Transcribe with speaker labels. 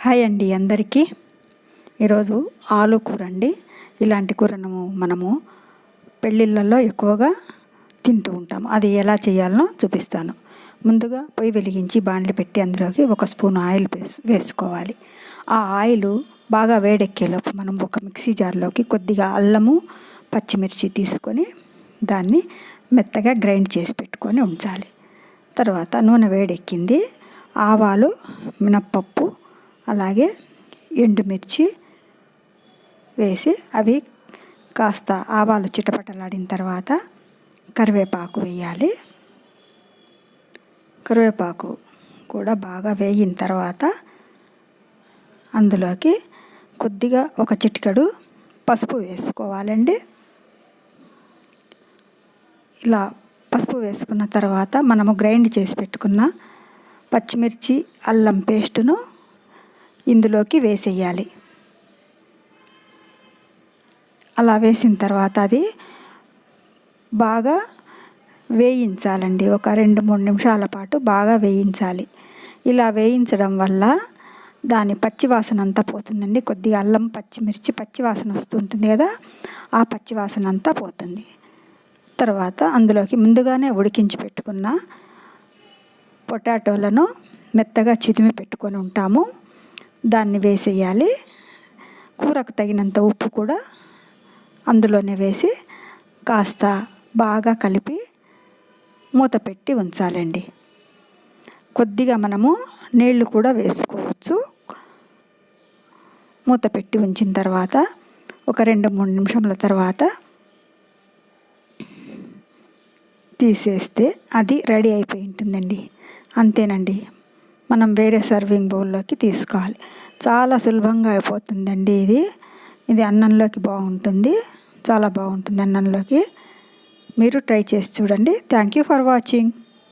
Speaker 1: Hi అండి అందరికీ. ఈరోజు ఆలు కూర అండి. ఇలాంటి కూరను మనము పెళ్ళిళ్ళల్లో ఎక్కువగా తింటూ ఉంటాం అది ఎలా చేయాలనో చూపిస్తాను. ముందుగా పొయ్యి వెలిగించి బాండ్లు పెట్టి అందులోకి ఒక స్పూన్ ఆయిల్ వేసుకోవాలి. ఆ ఆయిల్ బాగా వేడెక్కేలోపు మనం ఒక మిక్సీ జార్లోకి కొద్దిగా అల్లము పచ్చిమిర్చి తీసుకొని దాన్ని మెత్తగా గ్రైండ్ చేసి పెట్టుకొని ఉంచాలి. తర్వాత నూనె వేడెక్కింది. ఆవాలు మినప్పప్పు అలాగే ఎండుమిర్చి వేసి అవి కాస్త ఆవాలు చిటపటలాడిన తర్వాత కరివేపాకు వేయాలి. కరివేపాకు కూడా బాగా వేగిన తర్వాత అందులోకి కొద్దిగా ఒక చిటికెడు పసుపు వేసుకోవాలండి. ఇలా పసుపు వేసుకున్న తర్వాత మనము గ్రైండ్ చేసి పెట్టుకున్న పచ్చిమిర్చి అల్లం పేస్టును ఇందులోకి వేసేయాలి. అలా వేసిన తర్వాత అది బాగా వేయించాలండి. ఒక రెండు మూడు నిమిషాల పాటు బాగా వేయించాలి. ఇలా వేయించడం వల్ల దాని పచ్చివాసన అంతా పోతుందండి. కొద్దిగా అల్లం పచ్చిమిర్చి పచ్చివాసన వస్తుంటుంది కదా ఆ పచ్చివాసన అంతా పోతుంది. తర్వాత అందులోకి ముందుగానే ఉడికించి పెట్టుకున్న పొటాటోలను మెత్తగా చిదిమి పెట్టుకొని ఉంటాము. దాన్ని వేసేయాలి. కూరకు తగినంత ఉప్పు కూడా అందులోనే వేసి కాస్త బాగా కలిపి మూత పెట్టి ఉంచాలండి. కొద్దిగా మనము నీళ్ళు కూడా వేసుకోవచ్చు. మూత పెట్టి ఉంచిన తర్వాత ఒక రెండు మూడు నిమిషముల తర్వాత తీసేస్తే అది రెడీ అయిపోయి ఉంటుందండి. అంతేనండి. మనం వేరే సర్వింగ్ బౌల్లోకి తీసుకోవాలి. చాలా సులభంగా అయిపోతుందండి ఇది. ఇది అన్నంలోకి బాగుంటుంది. చాలా బాగుంటుంది అన్నంలోకి. మీరు ట్రై చేసి చూడండి. Thank you for watching